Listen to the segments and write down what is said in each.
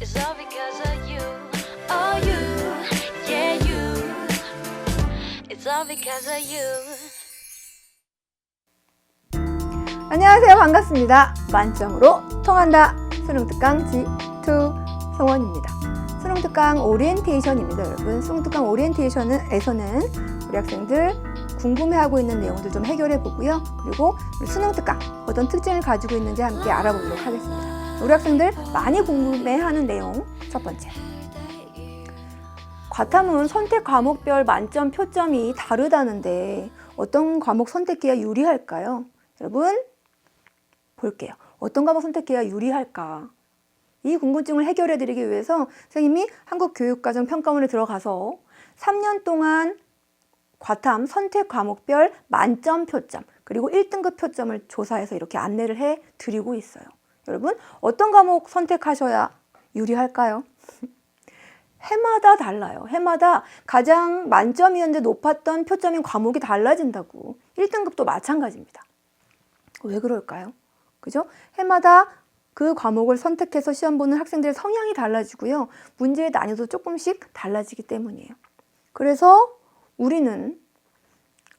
It's all because of you. Oh, you. Yeah, you. It's all because of you. 안녕하세요. 반갑습니다. 만점으로 통한다. 수능특강 G2 성원입니다. 수능특강 오리엔테이션입니다. 여러분, 수능특강 오리엔테이션에서는 우리 학생들 궁금해하고 있는 내용들 좀 해결해 보고요. 그리고 수능특강 어떤 특징을 가지고 있는지 함께 알아보도록 하겠습니다. 우리 학생들 많이 궁금해하는 내용 첫 번째. 과탐은 선택 과목별 만점 표점이 다르다는데 어떤 과목 선택해야 유리할까요? 여러분 볼게요. 어떤 과목 선택해야 유리할까? 이 궁금증을 해결해 드리기 위해서 선생님이 한국교육과정평가원에 들어가서 3년 동안 과탐 선택 과목별 만점 표점 그리고 1등급 표점을 조사해서 이렇게 안내를 해 드리고 있어요. 여러분 어떤 과목 선택하셔야 유리할까요? 해마다 달라요. 해마다 가장 만점이었는데 높았던 표점인 과목이 달라진다고. 1등급도 마찬가지입니다. 왜 그럴까요? 그죠? 해마다 그 과목을 선택해서 시험 보는 학생들의 성향이 달라지고요. 문제의 난이도 조금씩 달라지기 때문이에요. 그래서 우리는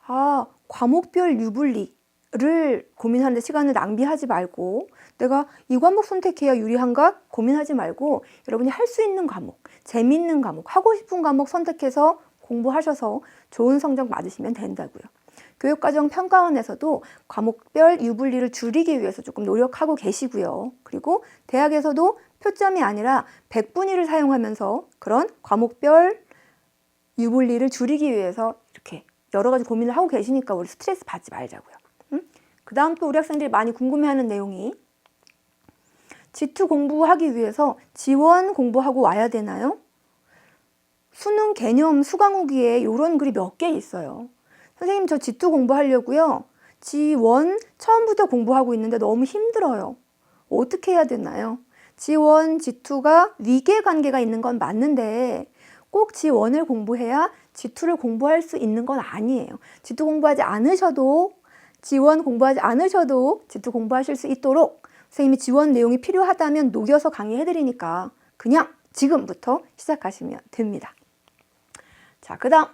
아, 과목별 유불리 를 고민하는데 시간을 낭비하지 말고 내가 이 과목 선택해야 유리한가 고민하지 말고 여러분이 할 수 있는 과목, 재밌는 과목, 하고 싶은 과목 선택해서 공부하셔서 좋은 성적 맞으시면 된다고요. 교육과정 평가원에서도 과목별 유불리를 줄이기 위해서 조금 노력하고 계시고요. 그리고 대학에서도 표점이 아니라 백분위를 사용하면서 그런 과목별 유불리를 줄이기 위해서 이렇게 여러 가지 고민을 하고 계시니까 우리 스트레스 받지 말자고요. 응? 그 다음 또 우리 학생들이 많이 궁금해하는 내용이 G2 공부하기 위해서 지원 공부하고 와야 되나요? 수능 개념 수강 후기에 이런 글이 몇 개 있어요. 선생님 저 G2 공부하려고요. G1 처음부터 공부하고 있는데 너무 힘들어요. 어떻게 해야 되나요? G1, G2가 위계 관계가 있는 건 맞는데 꼭 G1을 공부해야 G2를 공부할 수 있는 건 아니에요. G2 공부하지 않으셔도 G1 공부하지 않으셔도 G2 공부하실 수 있도록 선생님이 G1 내용이 필요하다면 녹여서 강의해드리니까 그냥 지금부터 시작하시면 됩니다. 자, 그 다음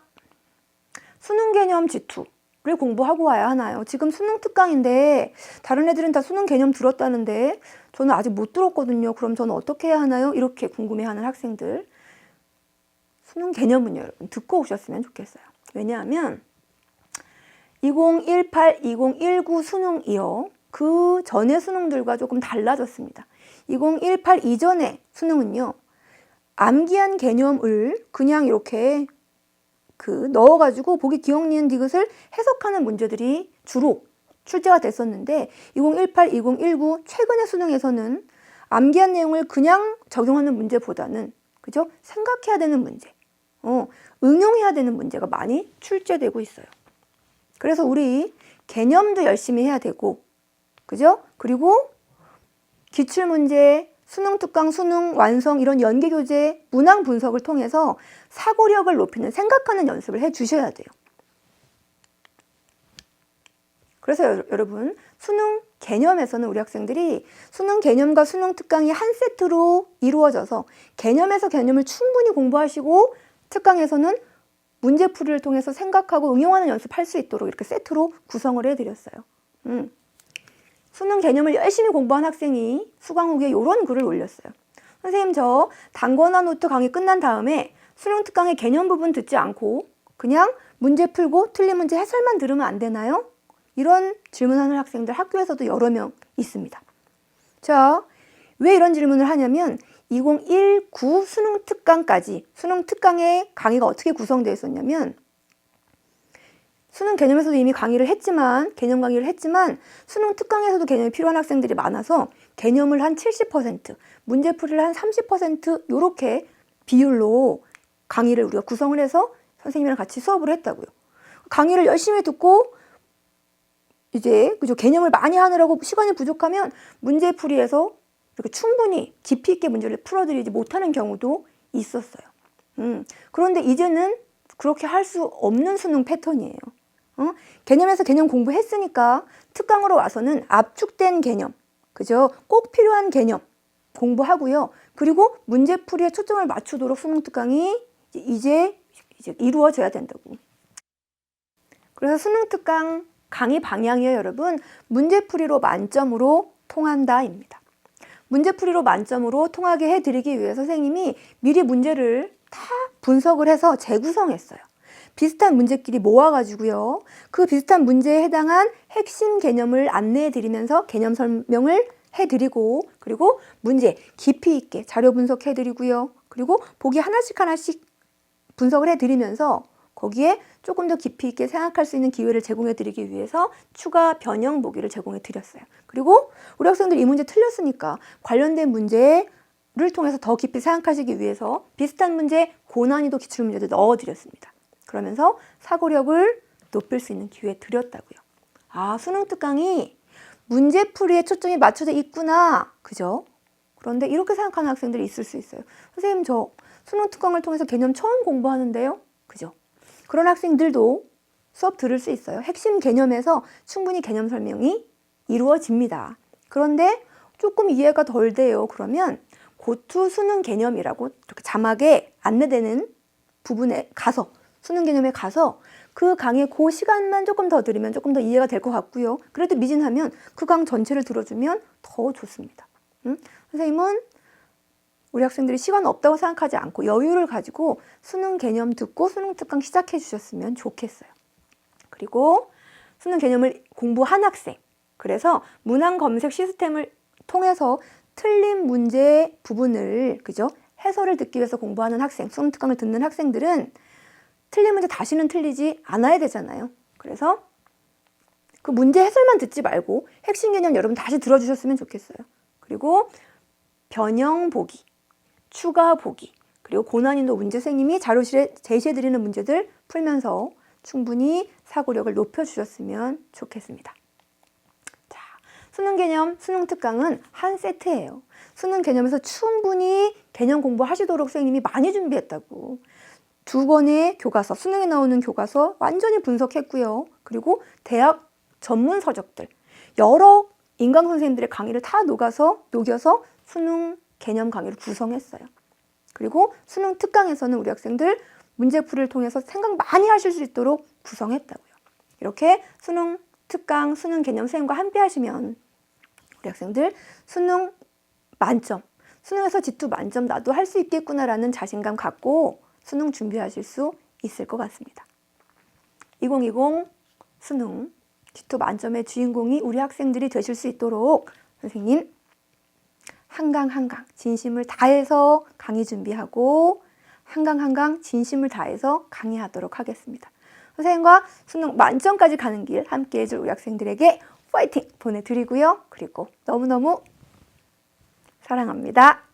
수능 개념 G2를 공부하고 와야 하나요? 지금 수능 특강인데 다른 애들은 다 수능 개념 들었다는데 저는 아직 못 들었거든요. 그럼 저는 어떻게 해야 하나요? 이렇게 궁금해하는 학생들 수능 개념은요, 여러분 듣고 오셨으면 좋겠어요. 왜냐하면 2018, 2019 수능이요. 그 전의 수능들과 조금 달라졌습니다. 2018 이전의 수능은요. 암기한 개념을 그냥 이렇게 그 넣어가지고 보기 기억 니은 디귿을 해석하는 문제들이 주로 출제가 됐었는데 2018, 2019 최근의 수능에서는 암기한 내용을 그냥 적용하는 문제보다는 그죠? 생각해야 되는 문제, 어, 응용해야 되는 문제가 많이 출제되고 있어요. 그래서 우리 개념도 열심히 해야 되고, 그죠? 그리고 기출문제, 수능 특강, 수능 완성 이런 연계 교재, 문항 분석을 통해서 사고력을 높이는 생각하는 연습을 해 주셔야 돼요. 그래서 여- 여러분 수능 개념에서는 우리 학생들이 수능 개념과 수능 특강이 한 세트로 이루어져서 개념에서 개념을 충분히 공부하시고 특강에서는 문제풀이를 통해서 생각하고 응용하는 연습할 수 있도록 이렇게 세트로 구성을 해드렸어요. 음. 수능 개념을 열심히 공부한 학생이 수강 후기에 이런 글을 올렸어요. 선생님 저 단권화 노트 강의 끝난 다음에 수능 특강의 개념 부분 듣지 않고 그냥 문제 풀고 틀린 문제 해설만 들으면 안 되나요? 이런 질문하는 학생들 학교에서도 여러 명 있습니다. 자, 왜 이런 질문을 하냐면 2019 수능 특강까지 수능 특강의 강의가 어떻게 구성되어 있었냐면 수능 개념에서도 이미 강의를 했지만 개념 강의를 했지만 수능 특강에서도 개념이 필요한 학생들이 많아서 개념을 한 70%, 문제풀이를 한 30% 요렇게 비율로 강의를 우리가 구성을 해서 선생님이랑 같이 수업을 했다고요. 강의를 열심히 듣고 이제 그죠 개념을 많이 하느라고 시간이 부족하면 문제풀이에서 이렇게 충분히 깊이 있게 문제를 풀어드리지 못하는 경우도 있었어요. 음, 그런데 이제는 그렇게 할 수 없는 수능 패턴이에요. 어? 개념에서 개념 공부했으니까 특강으로 와서는 압축된 개념, 그죠? 꼭 필요한 개념, 공부하고요. 그리고 문제풀이에 초점을 맞추도록 수능 특강이 이제 이제 이루어져야 된다고. 그래서 수능 특강 강의 방향이요, 여러분. 문제풀이로 만점으로 통한다입니다. 문제풀이로 만점으로 통하게 해드리기 위해 선생님이 미리 문제를 다 분석을 해서 재구성했어요. 비슷한 문제끼리 모아가지고요. 그 비슷한 문제에 해당한 핵심 개념을 안내해 드리면서 개념 설명을 해 드리고 그리고 문제 깊이 있게 자료 분석해 드리고요. 그리고 보기 하나씩 하나씩 분석을 해 드리면서 거기에 조금 더 깊이 있게 생각할 수 있는 기회를 제공해 드리기 위해서 추가 변형 보기를 제공해 드렸어요. 그리고 우리 학생들 이 문제 틀렸으니까 관련된 문제를 통해서 더 깊이 생각하시기 위해서 비슷한 문제 고난이도 기출문제도 넣어드렸습니다. 그러면서 사고력을 높일 수 있는 기회 드렸다고요. 아, 수능 특강이 문제풀이에 초점이 맞춰져 있구나. 그죠? 그런데 이렇게 생각하는 학생들이 있을 수 있어요. 선생님, 저 수능 특강을 통해서 개념 처음 공부하는데요? 그런 학생들도 수업 들을 수 있어요. 핵심 개념에서 충분히 개념 설명이 이루어집니다. 그런데 조금 이해가 덜 돼요. 그러면 고투 수능 개념이라고 이렇게 자막에 안내되는 부분에 가서 수능 개념에 가서 그 강의 그 시간만 조금 더 들으면 조금 더 이해가 될 것 같고요. 그래도 미진하면 그 강 전체를 들어주면 더 좋습니다. 응? 선생님은 우리 학생들이 시간 없다고 생각하지 않고 여유를 가지고 수능 개념 듣고 수능 특강 시작해 주셨으면 좋겠어요. 그리고 수능 개념을 공부한 학생. 그래서 문항 검색 시스템을 통해서 틀린 문제 부분을 그죠? 해설을 듣기 위해서 공부하는 학생, 수능 특강을 듣는 학생들은 틀린 문제 다시는 틀리지 않아야 되잖아요. 그래서 그 문제 해설만 듣지 말고 핵심 개념 여러분 다시 들어주셨으면 좋겠어요. 그리고 변형 보기, 추가 보기, 그리고 고난이도 문제 선생님이 자료실에 제시해드리는 문제들 풀면서 충분히 사고력을 높여주셨으면 좋겠습니다. 자, 수능 개념, 수능 특강은 한 세트예요. 수능 개념에서 충분히 개념 공부하시도록 선생님이 많이 준비했다고. 두 권의 교과서, 수능에 나오는 교과서 완전히 분석했고요. 그리고 대학 전문 서적들, 여러 인강 선생님들의 강의를 다 녹아서, 녹여서 수능 개념 강의를 구성했어요. 그리고 수능 특강에서는 우리 학생들 문제풀이를 통해서 생각 많이 하실 수 있도록 구성했다고요. 이렇게 수능 특강, 수능 개념 선생님과 함께 하시면 우리 학생들 수능 만점, 수능에서 지투 만점 나도 할 수 있겠구나라는 자신감 갖고 수능 준비하실 수 있을 것 같습니다. 2020 수능 지투 만점의 주인공이 우리 학생들이 되실 수 있도록 선생님 한강 한강 진심을 다해서 강의 준비하고 한강 한강 진심을 다해서 강의하도록 하겠습니다. 선생님과 수능 만점까지 가는 길 함께 해줄 우리 학생들에게 파이팅 보내드리고요. 그리고 너무너무 사랑합니다.